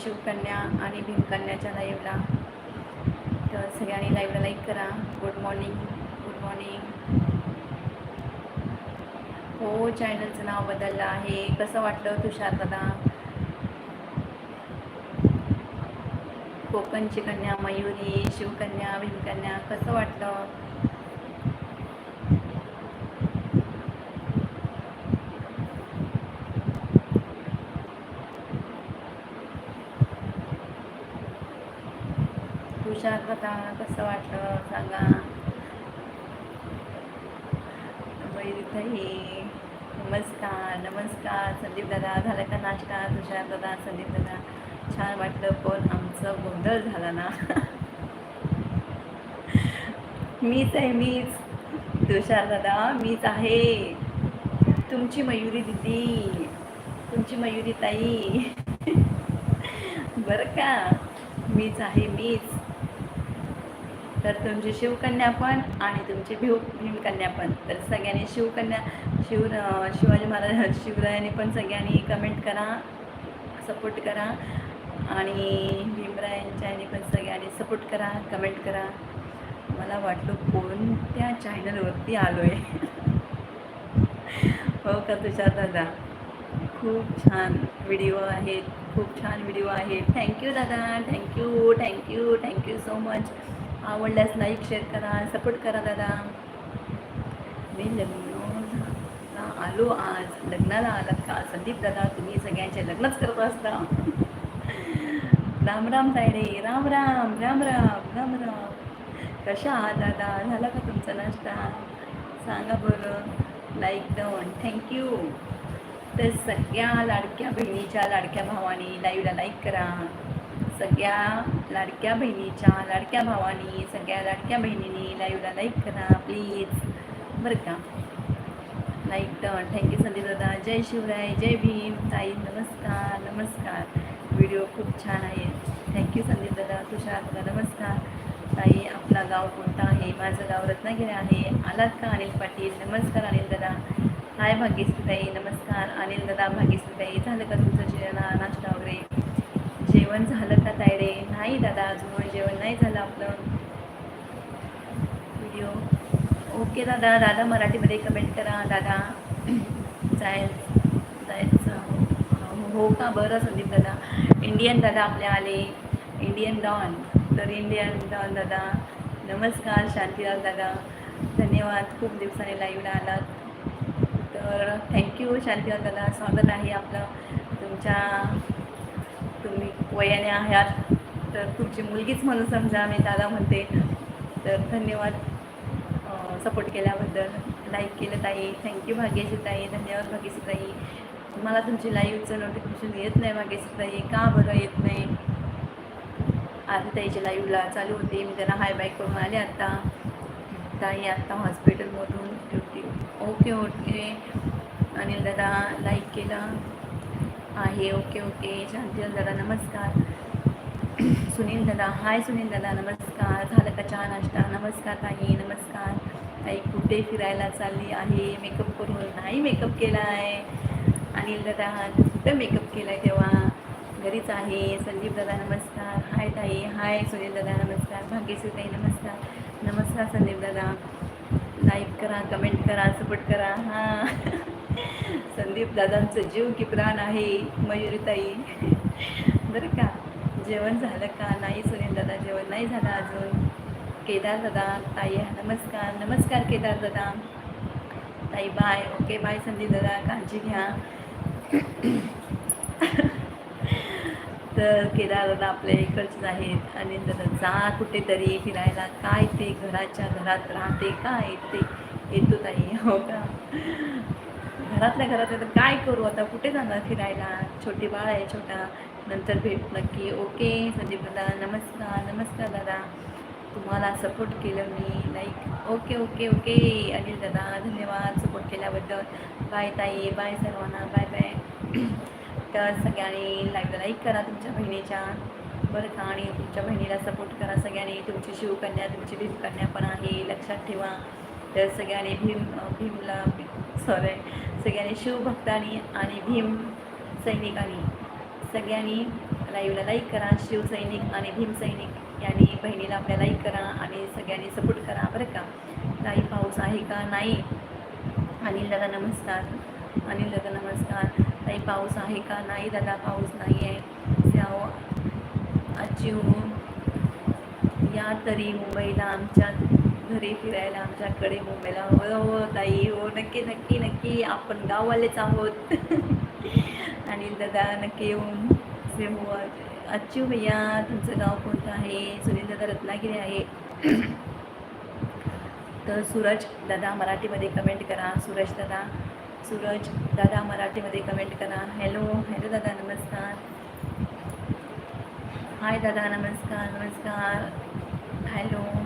शिवकन्या आणि भीमकन्याच्या लाईव्हला तर सगळ्यांनी लाईव्हला लाईक करा. गुड मॉर्निंग गुड मॉर्निंग हो चॅनलचं नाव बदललं आहे. कसं वाटलं तुषार दादा? कोकणची कन्या मयुरी शिवकन्या भीमकन्या कसं वाटलं? विचार दादा कसं वाटलं? सांगा. ताई नमस्कार नमस्कार संदीप दादा. झालं का नाश्ता? तुषार दादा संदीप दादा. छान वाटलं पण आमचं गोंधळ झाला ना. मीच आहे मीच. तुषार दादा मीच आहे. तुमची मयुरी दिदी. तुमची मयुरी ताई. बरं का? मीच आहे मीच. तर तुमची शिवकन्या पण आणि तुमची भीव भीमकन्या पण. तर सगळ्यांनी शिवकन्या शिव शिवाजी महाराज शिवरायांनी पण सगळ्यांनी कमेंट करा सपोर्ट करा. आणि भीमरायांच्या पण सगळ्यांनी सपोर्ट करा कमेंट करा. मला वाटलं कोणत्या चॅनलवरती आलो आहे हो का तुझ्या दादा? खूप छान व्हिडिओ आहेत. खूप छान व्हिडिओ आहेत. थँक्यू दादा. Thank you thank you thank you so much आवडल्यास लाईक शेअर करा सपोर्ट करा दादा. मी लग्नाला आलो आज. लग्नाला आलात का? संदीप दादा तुम्ही सगळ्यांचे लग्नच करत असता. राम राम तायडे राम राम राम राम राम राम. कशा आहात दादा? झाला का तुमचा नाश्ता? सांगा बरं. लाईक डन थँक्यू तर सगळ्या लाडक्या बहिणीच्या लाडक्या भावानी लाईव्हला लाईक करा. सगळ्या लाडक्या बहिणीच्या लाडक्या भावानी सगळ्या लाडक्या बहिणीनी लाईव्हला लाईक करा प्लीज बरं का? लाईक डन थँक्यू संदीप दादा. जय शिवराय जय भीम. ताई नमस्कार नमस्कार. व्हिडिओ खूप छान आहे. थँक्यू संदीप दादा तुषार दादा नमस्कार. ताई आपला गाव कोणता आहे? माझं गाव रत्नागिरी आहे. आलात का अनिल पाटील? नमस्कार अनिल दादा. हाय भाग्यश्री ताई नमस्कार. अनिल दादा भाग्यश्री ताई झालं का तुमचं जेवण? नाश्ता? जेवण झालं का तायडे? नाही दादा अजून जेवण नाही झालं आपलं. व्हिडिओ ओके दादा दादा मराठीमध्ये कमेंट करा दादा. जाय जायचं. हो का? बरं संदीप दादा. इंडियन दादा आपल्या आले. इंडियन डॉन तर इंडियन डॉन दादा. नमस्कार शांतीलाल दादा. धन्यवाद. खूप दिवसाने लाईव्हला आलात. तर थँक्यू शांतीलाल दादा. स्वागत आहे आपलं तुमच्या तुम्ही वयाने आहात तर तुमची मुलगीच म्हणून समजा मी दादा म्हणते. तर धन्यवाद सपोर्ट केल्याबद्दल. लाईक केलं ताई. थँक्यू भाग्यशी ताई. धन्यवाद भाग्यशी ताई. मला तुमची लाईव्हचं नोटिफिकेशन येत नाही भाग्यशी ताई. का बरं येत नाही? आधी ताईच्या लाईव्हला चालू होते. मी त्यांना हाय बाय करून आले आत्ता ताई आत्ता हॉस्पिटलमधून ड्युटी ओके ओके अनिल दादा लाईक केला. आहे. Okay okay. शांतीलाल दादा नमस्कार. सुनील दादा हाय सुनील दादा नमस्कार. झालं का चहा नाश्ता? नमस्कार ताई नमस्कार. ताई कुठे फिरायला चालली आहे. मेकअप करून नाही मेकअप केला आहे अनिल दादा कुठं मेकअप केला आहे तेव्हा? घरीच आहे. संदीप दादा नमस्कार. हाय ताई. हाय सुनील दादा नमस्कार. भाग्यश्री ताई नमस्कार. नमस्कार संदीप दादा. लाईक करा कमेंट करा सपोर्ट करा. हां. संदीप दादांचं जीव की प्राण आहे मयुरीताई? बरं का? जेवण झालं का? नाही सुनील दादा जेवण नाही झालं अजून. केदार दादा ताई नमस्कार. नमस्कार केदार दादा. ताई बाय ओके बाय संदीप दादा. काळजी घ्या. तर केदार दादा आपल्या इकडचेच आहेत. आणि दादा जा कुठेतरी फिरायला. काय ते घराच्या घरात राहते काय ते? येतो ताई हो का? घरातल्या घरात तर काय करू? आता कुठे जाणार फिरायला? छोटी बाळ आहे छोटा. नंतर भेट नक्की. ओके संदीप दादा. नमस्कार नमस्कार दादा. तुम्हाला सपोर्ट केलं मी. Like okay okay okay. Anil दादा धन्यवाद सपोर्ट केल्याबद्दल. बाय ताई. बाय सर्वांना. बाय बाय तर सगळ्यांनी लाईक लाईक करा तुमच्या बहिणीच्या. बरं का आणि तुमच्या बहिणीला सपोर्ट करा सगळ्यांनी. तुमची शिवकन्या तुमची भीमकन्या पण आहे. लक्षात ठेवा. तर सगळ्यांनी भीम भीमला सॉरी सगळ्यांनी शिवभक्तांनी आणि भीम सैनिकांनी. सगळ्यांनी लाईव्हला लाईक करा शिवसैनिक आणि भीमसैनिक यांनी बहिणीला आपल्या लाईक करा आणि सगळ्यांनी सपोर्ट करा बरं का. काही पाऊस आहे का? नाही. अनिल दादा नमस्कार. अनिल दादा नमस्कार. काही पाऊस आहे का? नाही दादा पाऊस नाही आहे स्याव अचिव या तरी मुंबईला आमच्या घरी फिरायला आमच्याकडे मुंबईला. हो हो ताई हो नक्की नक्की नक्की. आपण गाववालेच आहोत. आणि दादा नक्की येऊन से हो अच्छू भैया तुमचं गाव कोणतं आहे? सुनील दादा रत्नागिरी आहे. तर सूरज दादा मराठीमध्ये कमेंट करा. सूरज दादा सूरज दादा मराठीमध्ये कमेंट करा. हॅलो हॅलो दादा नमस्कार. हाय दादा नमस्कार नमस्कार. हॅलो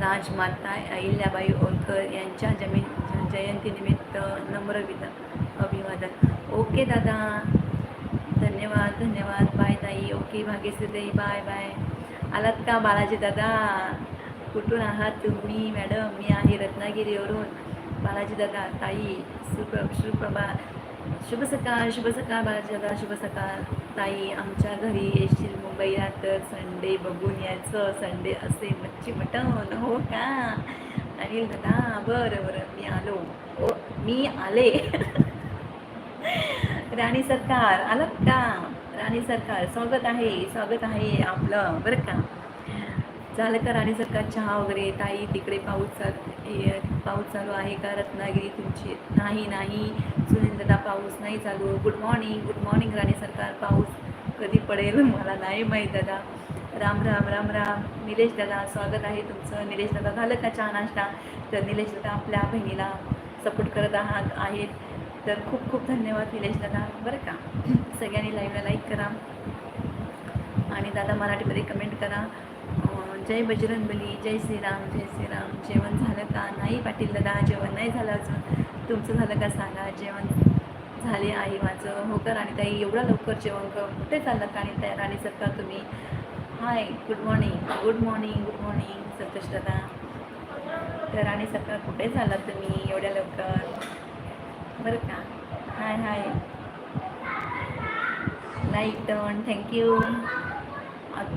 राजमाता अहिल्याबाई होळकर यांच्या जमीन जयंतीनिमित्त नम्र विद अभिवादन. ओके दादा. धन्यवाद धन्यवाद. बाय ताई. ओके भाग्यश्रीताई बाय बाय. आलात का बालाजी दादा? कुठून आहात तुम्ही मॅडम? मी आहे रत्नागिरीवरून बालाजी दादा ताई सुप्र सुप्रभा शुभ सकाळ शुभ सकाळ बालाजी दादा. शुभ सकाळ. ताई आमच्या घरी येशील मुंबईला तर संडे बघून यायचं. संडे असे मच्छी मटण हो का? अनिल दादा बरं बरं मी आलो. ओ मी आले. राणी सरकार आलं का? राणी सरकार स्वागत आहे स्वागत आहे आपलं बरं का? झालं का राणी सरकार चहा वगैरे? ताई तिकडे पाऊस चाल पाऊस चालू आहे का? रत्नागिरी तुमची नाही नाही. सुनील पाऊस नाही चालू. Good morning good morning Rani Sarkar पाऊस कधी पडेल मला नाही माहीत दादा. राम राम राम राम. निलेश दादा स्वागत आहे तुमचं. निलेश दादा झालं का चहा नाश्ता? तर निलेश दादा आपल्या बहिणीला सपोर्ट करत आहात आहेत. तर खूप खूप धन्यवाद निलेश दादा. बरं का? सगळ्यांनी लाईव्हला लाईक करा. आणि दादा मराठीमध्ये कमेंट करा. जय बजरंगबली जय श्रीराम जय श्रीराम. जेवण झालं का? नाही पाटील दादा जेवण नाही झालं अजून. तुमचं झालं का सांगा? जेवण झाले आहे माझं. हो का राणी ताई एवढा लवकर जेवण कर कुठे चाललं राणी ताई राणी सरकार तुम्ही? Hi good morning good morning good morning Santosh दादा. तर राणी सरकार कुठे चाललात तुम्ही एवढ्या लवकर? बरं का? Hi hi like turn thank you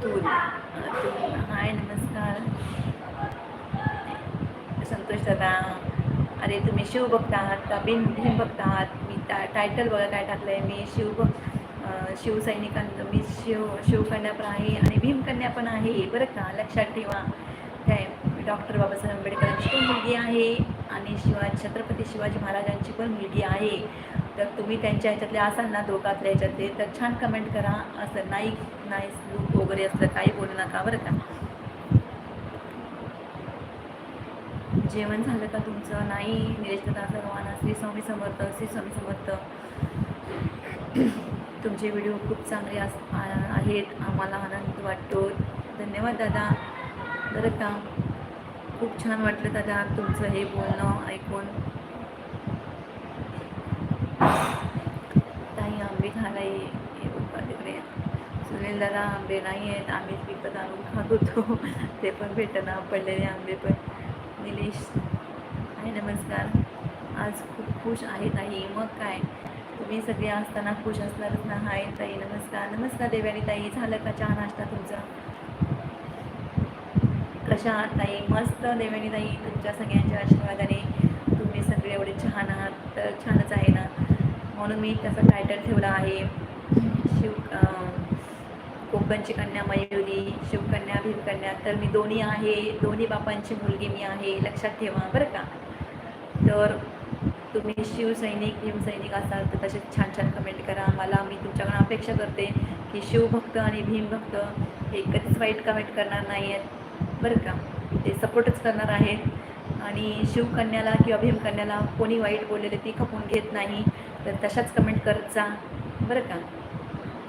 Atul Atul hi नमस्कार. संतोष दादा. अरे तुम्ही शिवभक्त आहात का? बिन भीमभक्त आहात? मी टा टायटल बघा काय टाकलं आहे मी शिव बघ शिवसैनिकांचं मी शिव शिवकन्या पण आहे आणि भीमकन्या पण आहे. बरं का? लक्षात ठेवा. काय डॉक्टर बाबासाहेब आंबेडकरांची पण मुलगी आहे आणि शिवा छत्रपती शिवाजी महाराजांची पण मुलगी आहे. तर तुम्ही त्यांच्या ह्याच्यातले असाल ना दोघातल्या ह्याच्यातले तर छान कमेंट करा. असं नाही नाईस लूक वगैरे असलं काही बोलू नका बरं का? जेवण झालं का तुमचं? नाही निलेश दादा सर्वांना श्री स्वामी समर्थ श्री स्वामी समर्थ. तुमचे व्हिडिओ खूप चांगले अस आहेत आम्हाला आनंद वाटतो. धन्यवाद दादा. बरं का? खूप छान वाटलं दादा तुमचं हे बोलणं ऐकून. ताई आंबे घालाय हे तिकडे दादा आंबे नाही आहेत आम्हीच विकत आणून खात होतो. ते पण भेटना पडलेले आंबे पण. निलेश आहे नमस्कार. आज खूप खुश आहे ताई. मग काय? तुम्ही सगळे असताना खुश असणारच ना? हाय ताई नमस्कार. नमस्कार देवानी ताई. झालं का चहा नाश्ता तुमचा? कशा आहात ताई? मस्त देवानी ताई. तुमच्या सगळ्यांच्या आशीर्वादाने तुम्ही सगळे एवढे छान आहात. तर छानच आहे ना? म्हणून मी त्याचा टायटल ठेवला आहे. शिव कोकणची कन्या मयुरी शिवकन्या भीमकन्या तर मी दोन्ही आहे दोन्ही बापांची मुलगी मी आहे लक्षात ठेवा बरं का? तर तुम्ही शिवसैनिक भीमसैनिक असाल तर तसेच छान छान कमेंट करा. मला मी तुमच्याकडून अपेक्षा करते की शिवभक्त आणि भीमभक्त हे कधीच वाईट कमेंट करणार नाही आहेत बरं का? ते सपोर्टच करणार आहेत. आणि शिवकन्याला किंवा भीमकन्याला कोणी वाईट बोललेले ती खपून घेत नाही तर तशाच कमेंट करत जा बरं का?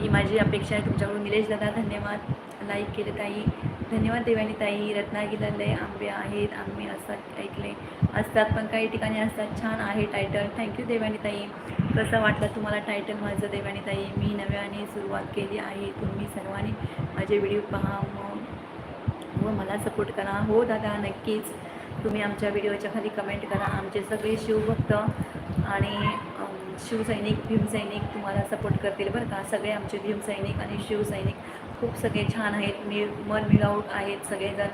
ही माझी अपेक्षा आहे. तुमच्याकडून निलेश दादा धन्यवाद. लाईक केले ताई. धन्यवाद देवानी ताई. रत्नागिरीला आंबे आहेत. आम्ही असं ऐकले. असतात पण काही ठिकाणी असतात. छान आहे टायटल थँक्यू देवानी ताई. कसं वाटलं तुम्हाला टायटल माझं देवानी ताई? मी नव्याने सुरुवात केली आहे. तुम्ही सर्वांनी माझे व्हिडिओ पहा. मग व मला सपोर्ट करा. हो दादा नक्कीच. तुम्ही आमच्या व्हिडिओच्या खाली कमेंट करा. आमचे सगळे शिवभक्त आणि शिवसैनिक भीमसैनिक तुम्हाला सपोर्ट करतील बरं का. सगळे आमचे भीमसैनिक आणि शिवसैनिक खूप सगळे छान आहेत. मी मन मिळाऊट आहेत सगळेजण.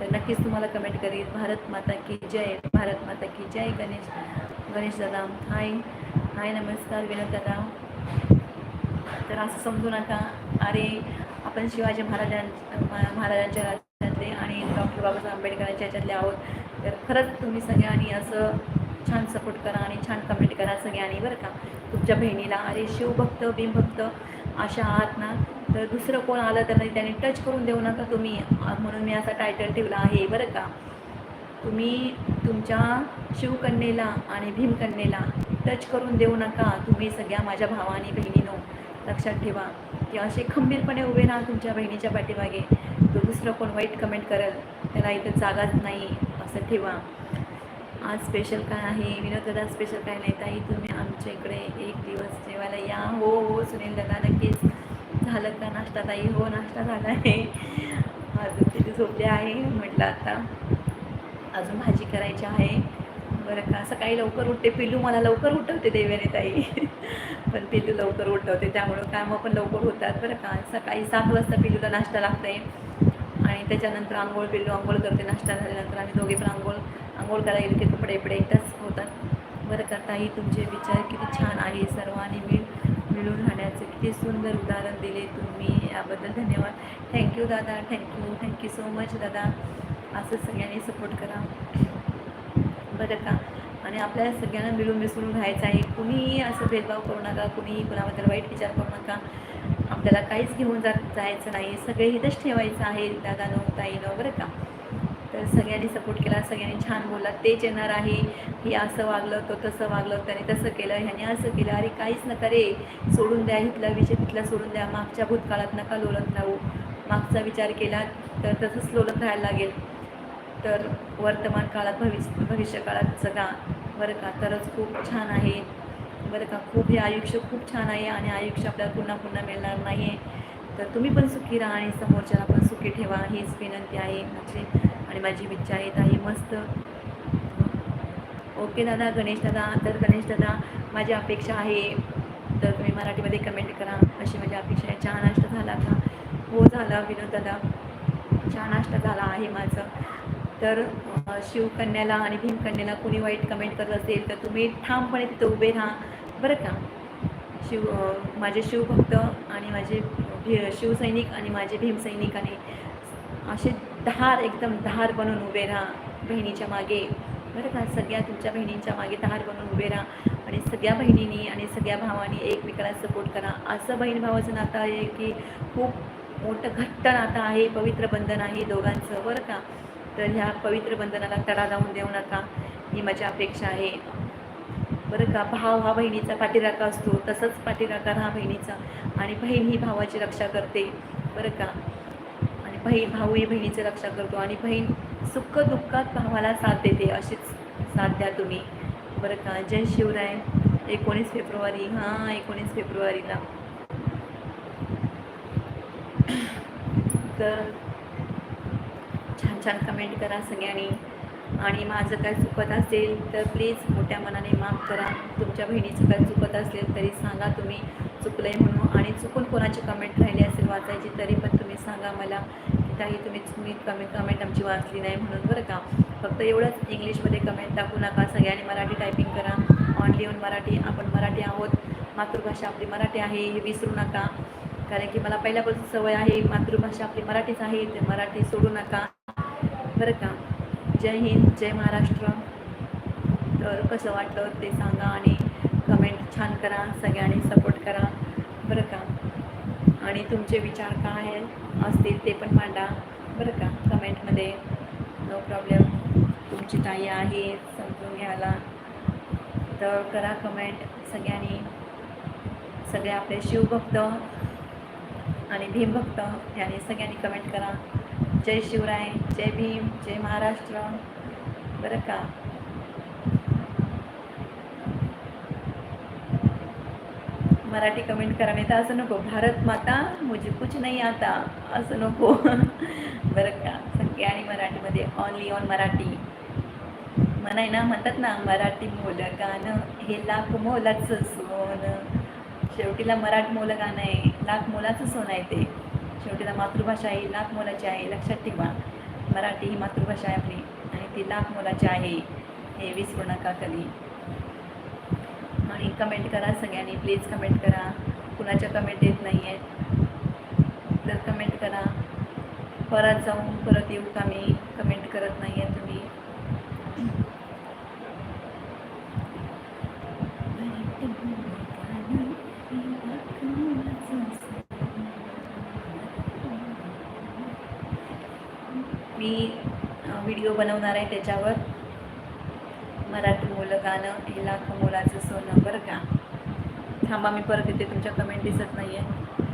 तर नक्कीच तुम्हाला कमेंट करील भारत माता की जय. भारत माता की जय गणेश गणेश दादा. हाय हाय नमस्कार विनोद दादा. तर असं समजू नका. अरे आपण शिवाजी महाराजां महाराजांच्या राज्यातले आणि डॉक्टर बाबासाहेब आंबेडकरांच्या ह्याच्यातले आहोत. तर खरंच तुम्ही सगळ्यांनी असं छान सपोर्ट करा आणि छान कमेंट करा सगळ्यांनी बरं का. तुमच्या बहिणीला अरे शिवभक्त भीमभक्त अशा आहात ना तर दुसरं कोण आलं तर म्हणजे त्याने टच करून देऊ नका तुम्ही. म्हणून मी असा टायटल ठेवला आहे बरं का. तुम्ही तुमच्या शिवकन्येला आणि भीमकन्येला टच करून देऊ नका. तुम्ही सगळ्या माझ्या भावानी बहिणीनो लक्षात ठेवा. की असे खंबीरपणे उभे राहा तुमच्या बहिणीच्या पाठीमागे. तो दुसरं कोण वाईट कमेंट करेल त्याला इथं जागाच नाही असं ठेवा. आज स्पेशल काय आहे? विनोद दादा स्पेशल काय नाही ताई? तुम्ही आमच्या इकडे एक दिवस जेवायला या. हो हो सुनील दादा नक्कीच. झालं का नाश्ता ताई? हो नाश्ता झाला आहे. अजून तिथे झोपले आहे म्हटलं आता अजून भाजी करायची आहे. बरं का सकाळी लवकर उठते. पिल्लू मला लवकर उठवते देव्याने ताई. पण पिल्लू लवकर उठवते त्यामुळं कामं पण लवकर होतात. बरं का सकाळी सात वाजता पिल्लूला नाश्ता लागतं आहे त्याच्यानंतर आंघोळ पिल्लू आंघोळ करते नाश्ता झाल्यानंतर आम्ही दोघे पण आंघोळ आंघोळ करायला गेलो ते कपडे बिपडे एकदाच होतात. बरं करताही तुमचे विचार किती छान आहे सर्वांनी मिळ मिळून राहण्याचे. किती सुंदर उदाहरण दिले तुम्ही याबद्दल धन्यवाद. थँक्यू दादा थँक्यू थँक्यू सो मच दादा. असं सगळ्यांनी सपोर्ट करा. बरं का? आणि आपल्या सगळ्यांना मिळून मिसळून राहायचं आहे. कुणीही असं भेदभाव करू नका कुणीही कुणाबद्दल वाईट विचार करू नका. आपल्याला काहीच घेऊन जात जायचं नाही. सगळे इथंच ठेवायचं आहे. दादानं ताईनं बरं का? तर सगळ्यांनी सपोर्ट केला. सगळ्यांनी छान बोलला. तेच येणार आहे. हे असं वागलं तो तसं वागलं त्याने तसं केलं ह्याने असं केलं. अरे काहीच नका रे. सोडून द्या इथला विषय तिथला सोडून द्या. मागच्या भूतकाळात नका लोलत राहू. मागचा विचार केला तर तसंच लोलत राहायला लागेल. तर वर्तमान काळात भविष्य भविष्यकाळात जगा. बरं का? तरच खूप छान आहे. बरं का? खूप हे आयुष्य खूप छान आहे आणि आयुष्य आपल्याला पुन्हा पुन्हा मिळणार नाही आहे तर तुम्ही पण सुखी राहा आणि समोरच्याला पण सुखी ठेवा. हीच विनंती आहे माझी आणि माझी इच्छा आहे. ताई मस्त. ओके दादा गणेश दादा. तर गणेश दादा माझी अपेक्षा आहे. तर तुम्ही मराठीमध्ये कमेंट करा. अशी माझी अपेक्षा आहे. चहा नाश्ता झाला का हो झाला विनोद दादा. चहा नाश्ता झाला आहे माझं. तर शिवकन्याला आणि भीमकन्याला कोणी वाईट कमेंट करत असेल तर तुम्ही ठामपणे तिथं उभे राहा. बरं का. शिव माझे शिवभक्त आणि माझे भी शिवसैनिक आणि माझे भीमसैनिक आणि असे धार एकदम धार बनून उभे राहा बहिणीच्या मागे. बरं का सगळ्या तुमच्या बहिणींच्या मागे धार बनून उभे राहा आणि सगळ्या बहिणींनी आणि सगळ्या भावांनी एकमेकाला सपोर्ट करा. असं बहीण भावाचं नातं आहे की खूप मोठं घट्ट नातं आहे पवित्र बंधन आहे दोघांचं. बरं का. तर ह्या पवित्र बंधनाला तडा जाऊन देऊ नका. ही माझी अपेक्षा आहे. बरं का भाव हा बहिणीचा पाठीराखा असतो तसंच पाठीराकार हा बहिणीचा. आणि बहीण ही भावाची रक्षा करते बरं का. आणि बहीण भाऊ ही बहिणीची रक्षा करतो. आणि बहीण सुख दुःखात भावाला साथ देते अशीच साथ द्या तुम्ही. बरं का जय शिवराय. एकोणीस फेब्रुवारी हां एकोणीस फेब्रुवारीला. तर छान छान कमेंट करा सगळ्यांनी. आणि माझं काय चुकत असेल तर प्लीज मोठ्या मनाने माफ करा. तुमच्या बहिणीचं काय चुकत असेल तरी सांगा तुम्ही चुकलं आहे म्हणून. आणि चुकून कोणाची कमेंट राहिली असेल वाचायची तरी पण तुम्ही सांगा मला. की तुम्ही तुम्ही कमेंट कमेंट आमची वाचली नाही म्हणून बरं का? फक्त एवढंच इंग्लिशमध्ये कमेंट टाकू नका. सगळ्यांनी मराठी टायपिंग करा. Only on Marathi. आपण मराठी आहोत. मातृभाषा आपली मराठी आहे. हे विसरू नका. कारण की मला पहिल्यापासून सवय आहे. मातृभाषा आपली मराठीच आहे. ते मराठी सोडू नका. बरं का? जय हिंद जय महाराष्ट्र. तर कसं वाटलं ते सांगा आणि कमेंट छान करा सगळ्यांनी सपोर्ट करा. बरं का? आणि तुमचे विचार काय आहे असतील ते पण मांडा. बरं का? कमेंटमध्ये नो प्रॉब्लेम तुमची ताई आहे समजून घ्यायला. तर करा कमेंट सगळ्यांनी. सगळे आपले शिवभक्त आणि भीमभक्त यांनी सगळ्यांनी कमेंट करा. जय शिवराय जय भीम जय महाराष्ट्र. बरं का? मराठी कमेंट करा नाही तर असं नको. भारत माता मुझे कुछ नाही आता. असं नको. बरं का? सगळ्यांनी मराठीमध्ये ऑनली ऑन मराठी. म्हणाय ना म्हणतात ना मराठी मोल गाणं हे लाख मोलाचं सोनं. शेवटीला मराठी मोल गाणं आहे. लाख मोलाचं सोनं आहे ते. शेवटी ना मातृभाषा ही लाख मोलाची आहे लक्षात ठेवा. मराठी ही मातृभाषा आहे आपली आणि ती लाख मोलाची आहे हे विसरू नका कधी? आणि कमेंट करा सगळ्यांनी प्लीज कमेंट करा. कुणाच्या कमेंट येत नाही आहेत तर कमेंट करा. परत जाऊन परत येऊ का मी? कमेंट करत नाही आहे तुम्ही. मी व्हिडिओ बनवणार आहे त्याच्यावर. मराठी मुलं गाणं हे लाखो मोलाचं सोनं बरं का. थांबा मी परत येते. तुमच्या कमेंट दिसत नाही आहे